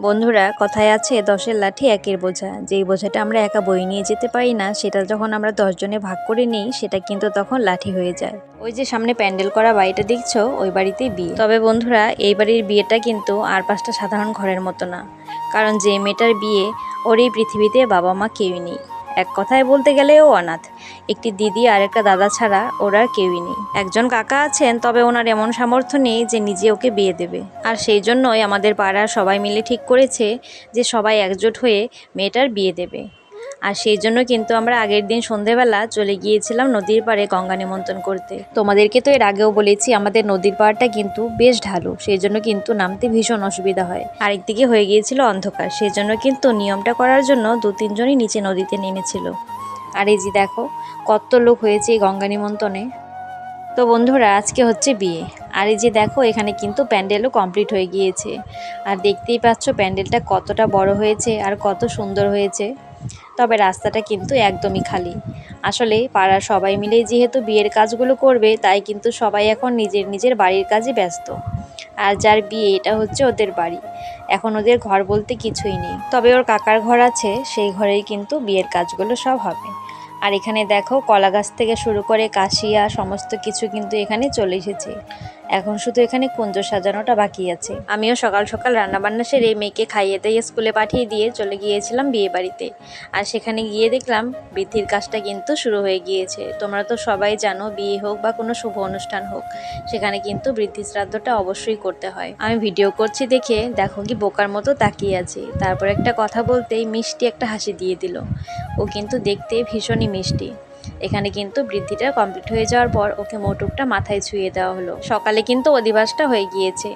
বন্ধুরা, কথায় আছে, দশের লাঠি একের বোঝা। যেই বোঝাটা আমরা একা বই নিয়ে যেতে পারি না, সেটা যখন আমরা দশজনে ভাগ করে নিই, সেটা কিন্তু তখন লাঠি হয়ে যায়। ওই যে সামনে প্যান্ডেল করা বাড়িটা দেখছ? ওই বাড়িতে বিয়ে। তবে বন্ধুরা, এই বাড়ির বিয়েটা কিন্তু আর পাঁচটা সাধারণ ঘরের মতো না। কারণ যে মেয়েটার বিয়ে, ওর এই পৃথিবীতে বাবা মা কেউই নেই। এক কথায় বলতে গেলে ও অনাথ। একটি দিদি আর একটা দাদা ছাড়া ওর আর কেউই নেই। একজন কাকা আছেন, তবে ওনার এমন সামর্থ্য নেই যে নিজে ওকে বিয়ে দেবে। আর সেই জন্যই আমাদের পাড়ার সবাই মিলে ঠিক করেছে যে সবাই একজোট হয়ে মেয়েটার বিয়ে দেবে। আর সেই জন্য কিন্তু আমরা আগের দিন সন্ধেবেলা চলে গিয়েছিলাম নদীর পাড়ে গঙ্গা নিমন্ত্রণ করতে। তোমাদেরকে তো এর আগেও বলেছি, আমাদের নদীর পাড়টা কিন্তু বেশ ঢালু, সেই জন্য কিন্তু নামতে ভীষণ অসুবিধা হয়। আরেকদিকে হয়ে গিয়েছিল অন্ধকার, সেই জন্য কিন্তু নিয়মটা করার জন্য দু তিনজনই নিচে নদীতে নেমেছিল। আর এই যে দেখো, কত লোক হয়েছে এই গঙ্গা নিমন্ত্রণে। তো বন্ধুরা, আজকে হচ্ছে বিয়ে। আর এই যে দেখো, এখানে কিন্তু প্যান্ডেলও কমপ্লিট হয়ে গিয়েছে। আর দেখতেই পাচ্ছ প্যান্ডেলটা কতটা বড় হয়েছে আর কত সুন্দর হয়েছে। তবে রাস্তাটা কিন্তু একদমই খালি। আসলে পাড়ার সবাই মিলেই যেহেতু বিয়ের কাজগুলো করবে, তাই কিন্তু সবাই এখন নিজের নিজের বাড়ির কাজে ব্যস্ত। আর যার বিয়ে, এটা হচ্ছে ওদের বাড়ি। এখন ওদের ঘর বলতে কিছুই নেই। তবে ওর কাকার ঘর আছে, সেই ঘরেই কিন্তু বিয়ের কাজগুলো সব হবে। আর এখানে দেখো, কলা গাছ থেকে শুরু করে কাশিয়া, সমস্ত কিছু কিন্তু এখানে চলে এসেছে। এখন শুধু এখানে কুঞ্জ সাজানোটা বাকি আছে। আমিও সকাল সকাল রান্নাবান্না সেরে মেয়েকে খাইয়ে দিয়ে স্কুলে পাঠিয়ে দিয়ে চলে গিয়েছিলাম বিয়ে বাড়িতে। আর সেখানে গিয়ে দেখলাম বৃদ্ধির কাজটা কিন্তু শুরু হয়ে গিয়েছে। তোমরা তো সবাই জানো, বিয়ে হোক বা কোনো শুভ অনুষ্ঠান হোক, সেখানে কিন্তু বৃদ্ধি শ্রাদ্ধটা অবশ্যই করতে হয়। আমি ভিডিও করছি দেখে দেখো কি বোকার মতো তাকিয়ে আছে। তারপর একটা কথা বলতেই মিষ্টি একটা হাসি দিয়ে দিল। ও কিন্তু দেখতে ভীষণই মিষ্টি। এখানে কিন্তু বৃদ্ধিটা কমপ্লিট হয়ে যাওয়ার পর ওকে মোটুকটা মাথায় ছুঁয়ে দেওয়া হলো। সকালে কিন্তু অধিবাসটা হয়ে গিয়েছে।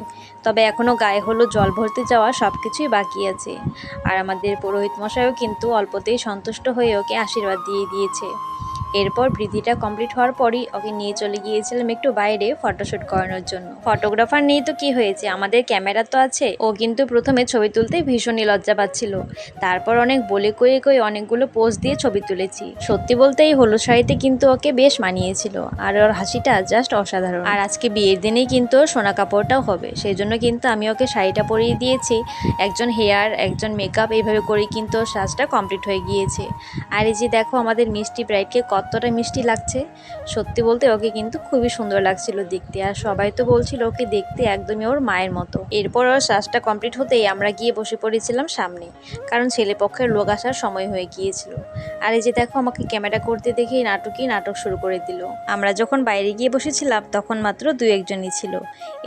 তবে এখনও গায়ে হলো জল ভরতে যাওয়া সব কিছুই বাকি আছে। আর আমাদের পুরোহিত মশাইও কিন্তু অল্পতেই সন্তুষ্ট হয়ে ওকে আশীর্বাদ দিয়ে দিয়েছে। এরপর বৃদ্ধিটা কমপ্লিট হওয়ার পরই ওকে নিয়ে চলে গিয়েছিলাম একটু বাইরে ফটোশ্যুট করানোর জন্য। ফটোগ্রাফার নেই তো কি হয়েছে? আমাদের ক্যামেরা তো আছে। ও কিন্তু প্রথমে ছবি তুলতে ভীষণই লজ্জা পাচ্ছিল। তারপর অনেক বলে কয়ে কয়ে অনেকগুলো পোজ দিয়ে ছবি তুলেছি। সত্যি বলতে এই হলুদ শাড়িতে কিন্তু ওকে বেশ মানিয়েছিল। আর ওর হাসিটা জাস্ট অসাধারণ। আর আজকে বিয়ের দিনেই কিন্তু সোনা কাপড়টাও হবে। সেই জন্য কিন্তু আমি ওকে শাড়িটা পরিয়ে দিয়েছি। একজন হেয়ার, একজন মেকআপ এইভাবে করেই কিন্তু সাজটা কমপ্লিট হয়ে গিয়েছে। আর এই যে দেখো আমাদের মিষ্টি ব্রাইডকে কতটা মিষ্টি লাগছে। সত্যি বলতে ওকে কিন্তু খুবই সুন্দর লাগছিল দেখতে। আর সবাই তো বলছিল ওকে দেখতে একদমই ওর মায়ের মতো। এরপর ওর শ্বাসটা কমপ্লিট হতেই আমরা গিয়ে বসে পড়েছিলাম সামনে, কারণ ছেলে পক্ষের লোক আসার সময় হয়ে গিয়েছিল। আর এই যে দেখো আমাকে ক্যামেরা করতে দেখেই নাটকই নাটক শুরু করে দিল। আমরা যখন বাইরে গিয়ে বসেছিলাম, তখন মাত্র দু একজনই ছিল।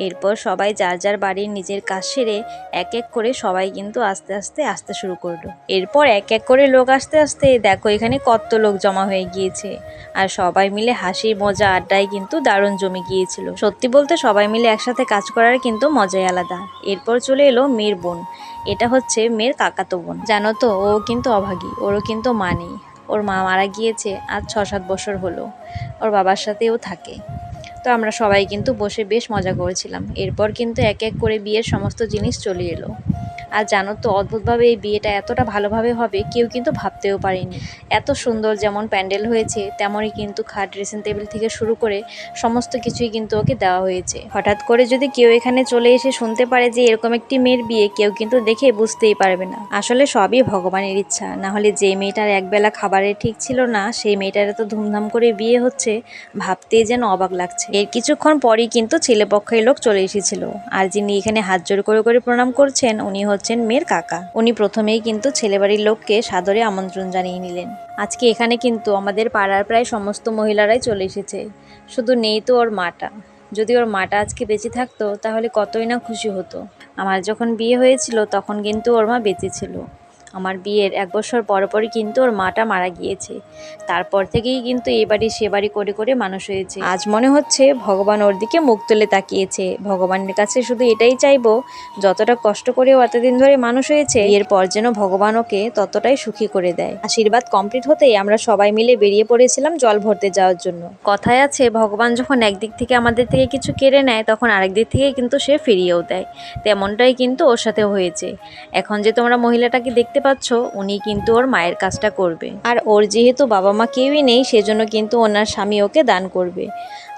এরপর সবাই যার যার বাড়ির নিজের কাজ সেরে এক এক করে সবাই কিন্তু আস্তে আস্তে আসতে শুরু করল। এরপর এক এক করে লোক আসতে আসতে দেখো এখানে কত লোক জমা হয়ে গিয়েছে। আর সবাই মিলে হাসি, মজা, আড্ডায় কিন্তু দারুণ জমে গিয়েছিল। সত্যি বলতে সবাই মিলে একসাথে কাজ করার কিন্তু মজাই আলাদা। এরপর চলে এলো মেয়ের বোন। এটা হচ্ছে মেয়ের কাকাতো বোন। জানো তো, ও কিন্তু অভাগী, ওরও কিন্তু মা নেই। ওর মা মারা গিয়েছে আজ ছ সাত বছর হলো। ওর বাবার সাথেও থাকে। তো আমরা সবাই কিন্তু বসে বেশ মজা করেছিলাম। এরপর কিন্তু এক এক করে বিয়ের সমস্ত জিনিস চলে এলো। আর জানো তো, অদ্ভুতভাবে এই বিয়েটা এতটা ভালোভাবে হবে কেউ কিন্তু ভাবতেও পারেনি। এত সুন্দর যেমন প্যান্ডেল হয়েছে, তেমনই কিন্তু খাট ড্রেসিং টেবিল থেকে শুরু করে সমস্ত কিছুই কিন্তু ওকে দেওয়া হয়েছে। হঠাৎ করে যদি কেউ এখানে চলে এসে শুনতে পারে যে এরকম একটি মেয়ের বিয়ে, কেউ কিন্তু দেখে বুঝতেই পারবে না। আসলে সবই ভগবানের ইচ্ছা, না হলে যে মেয়েটার একবেলা খাবারের ঠিক ছিল না, সেই মেয়েটার এত ধুমধাম করে বিয়ে হচ্ছে, ভাবতেই যেন অবাক লাগছে। এর কিছুক্ষণ পরই কিন্তু ছেলেপক্ষের লোক চলে এসেছিল। আর যিনি এখানে হাত জোর করে করে প্রণাম করছেন, উনি হচ্ছেন মেয়ের কাকা। উনি প্রথমেই কিন্তু ছেলেবাড়ির লোককে সাদরে আমন্ত্রণ জানিয়ে নিলেন। আজকে এখানে কিন্তু আমাদের পাড়ার প্রায় সমস্ত মহিলারাই চলে এসেছে। শুধু নেই তো ওর মাটা। যদি ওর মাটা আজকে বেঁচে থাকতো, তাহলে কতই না খুশি হতো। আমার যখন বিয়ে হয়েছিল, তখন কিন্তু ওর মা বেঁচে ছিল। আমার বিয়ের এক বছর পরপরই কিন্তু ওর মাটা মারা গিয়েছে। তারপর থেকেই কিন্তু এ বাড়ি সে বাড়ি করে করে মানুষ হয়েছে। আজ মনে হচ্ছে ভগবান ওর দিকে মুখ তুলে তাকিয়েছে। ভগবানের কাছে শুধু এটাই চাইব, যতটা কষ্ট করে ও এতদিন ধরে মানুষ হয়েছে এরপর যেন ভগবান ওকে ততটাই সুখী করে দেয়। আশীর্বাদ কমপ্লিট হতেই আমরা সবাই মিলে বেরিয়ে পড়েছিলাম জল ভরতে যাওয়ার জন্য। কথায় আছে, ভগবান যখন একদিক থেকে আমাদের থেকে কিছু কেড়ে নেয়, তখন আরেক দিক থেকে কিন্তু সে ফিরিয়েও দেয়। তেমনটাই কিন্তু ওর সাথে হয়েছে। এখন যে তোমরা মহিলাটাকে দেখতে পাচ্ছ, উনি কিন্তু ওর মায়ের কাজটা করবে। আর ওর যেহেতু বাবা মা কেউই নেই, সেজন্য কিন্তু ওনার স্বামী ওকে দান করবে।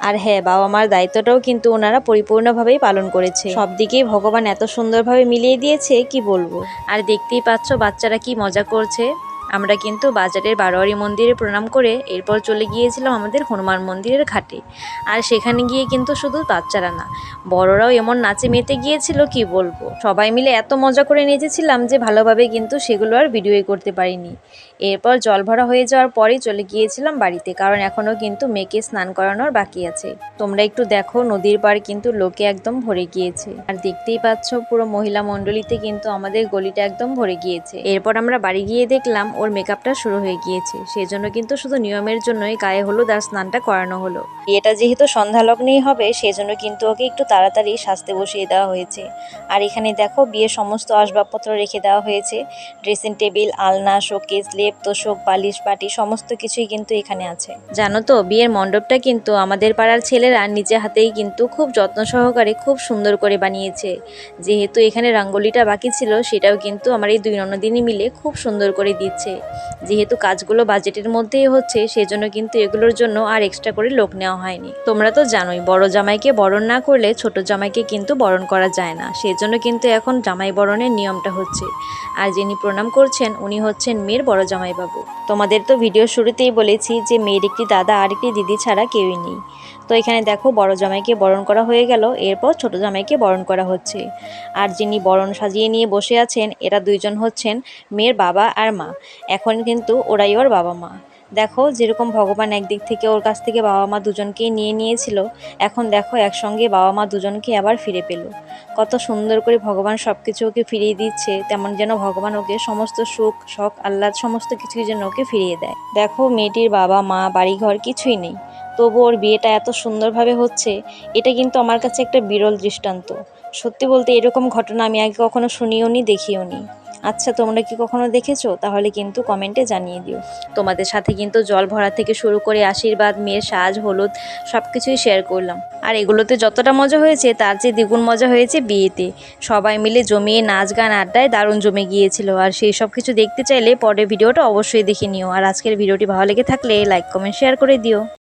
আর হ্যাঁ বাবা মার দায়িত্বটাও কিন্তু ওনারা পরিপূর্ণভাবেই পালন করেছে। সব দিকেই ভগবান এত সুন্দরভাবে মিলিয়ে দিয়েছে, কি বলব? আর দেখতেই পাচ্ছ বাচ্চারা কি মজা করছে। আমরা কিন্তু বাজারের বারোয়ারি মন্দিরে প্রণাম করে এরপর চলে গিয়েছিলাম আমাদের হনুমান মন্দিরের ঘাটে। আর সেখানে গিয়ে কিন্তু শুধু বাচ্চারা না, বড়রাও এমন নাচে মেতে গিয়েছিল, কি বলব? সবাই মিলে এত মজা করে নেচেছিলাম যে ভালোভাবে কিন্তু সেগুলো আর ভিডিওই করতে পারিনি। এরপর জল ভরা হয়ে যাওয়ার পরেই চলে গিয়েছিলাম বাড়িতে, কারণ এখনও কিন্তু মেয়েকে স্নান করানোর বাকি আছে। তোমরা একটু দেখো, নদীর পাড় কিন্তু লোকে একদম ভরে গিয়েছে। আর দেখতেই পাচ্ছ পুরো মহিলা মণ্ডলীতে কিন্তু আমাদের গলিটা একদম ভরে গিয়েছে। এরপর আমরা বাড়ি গিয়ে দেখলাম ওর মেকআপটা শুরু হয়ে গিয়েছে। সেজন্য কিন্তু শুধু নিয়মের জন্যই গায়ে হলুদ আর স্নানটা করানো হলো। বিয়েটা যেহেতু সন্ধ্যা লগ্নেই হবে, সেজন্য কিন্তু ওকে একটু তাড়াতাড়ি সাজতে বসিয়ে দেওয়া হয়েছে। আর এখানে দেখো, বিয়ের সমস্ত আসবাবপত্র রেখে দেওয়া হয়েছে। ড্রেসিং টেবিল, আলনা, শোকেস, লেপ, তোষক, বালিশ, বাটি, সমস্ত কিছুই কিন্তু এখানে আছে। জানো তো, বিয়ের মণ্ডপটা কিন্তু আমাদের পাড়ার ছেলেরা নিজে হাতেই কিন্তু খুব যত্ন সহকারে খুব সুন্দর করে বানিয়েছে। যেহেতু এখানে রঙ্গোলিটা বাকি ছিল, সেটাও কিন্তু আমার এই দুই ননদিনই মিলে খুব সুন্দর করে দিচ্ছে। যেহেতু কাজগুলো বাজেটের মধ্যেই হচ্ছে, সেজন্য কিন্তু এগুলোর জন্য আর এক্সট্রা করে লোক নেওয়া হয়নি। তোমরা তো জানোই, বড় জামাইকে বরণ না করলে ছোট জামাইকে কিন্তু বরণ করা যায় না। সেজন্য কিন্তু এখন জামাই বরণের নিয়মটা হচ্ছে। আর যিনি প্রণাম করছেন, উনি হচ্ছেন মেয়ের বড় জামাইবাবু। তোমাদের তো ভিডিও শুরুতেই বলেছি যে, মেয়ের একটি দাদা আর একটি দিদি ছাড়া কেউই নেই। তো এখানে দেখো বড় জামাইকে বরণ করা হয়ে গেল, এরপর ছোট জামাইকে বরণ করা হচ্ছে। আর যিনি বরণ সাজিয়ে নিয়ে বসে আছেন, এরা দুইজন হচ্ছেন মেয়ের বাবা আর মা। এখন কিন্তু ওরাই ওর বাবা মা। দেখো যেরকম ভগবান একদিক থেকে ওর কাছ থেকে বাবা মা দুজনকেই নিয়ে নিয়েছিল, এখন দেখো একসঙ্গে বাবা মা দুজনকে আবার ফিরে পেল। কত সুন্দর করে ভগবান সব কিছু ওকে ফিরিয়ে দিচ্ছে, তেমন যেন ভগবান ওকে সমস্ত সুখ, শখ, আহ্লাদ, সমস্ত কিছুই যেন ওকে ফিরিয়ে দেয়। দেখো মেয়েটির বাবা মা, বাড়িঘর কিছুই নেই। তবু ওর বিয়েটা এত সুন্দরভাবে হচ্ছে, এটা কিন্তু আমার কাছে একটা বিরল দৃষ্টান্ত। সত্যি বলতে এরকম ঘটনা আমি আগে কখনো শুনিও নি, দেখিও নি। আচ্ছা তোমরা কি কখনো দেখেছ? তাহলে কিন্তু কমেন্টে জানিয়ে দিও। তোমাদের সাথে কিন্তু জল ভরা থেকে শুরু করে আশীর্বাদ, মেয়ের সাজ, হলুদ সব কিছুই শেয়ার করলাম। আর এগুলোতে যতটা মজা হয়েছে, তার চেয়ে দ্বিগুণ মজা হয়েছে বিয়েতে। সবাই মিলে জমিয়ে নাচ গান আড্ডায় দারুণ জমে গিয়েছিল। আর সেই সব কিছু দেখতে চাইলে পরের ভিডিওটা অবশ্যই দেখে নিও। আর আজকের ভিডিওটি ভালো লেগে থাকলে লাইক কমেন্ট শেয়ার করে দিও।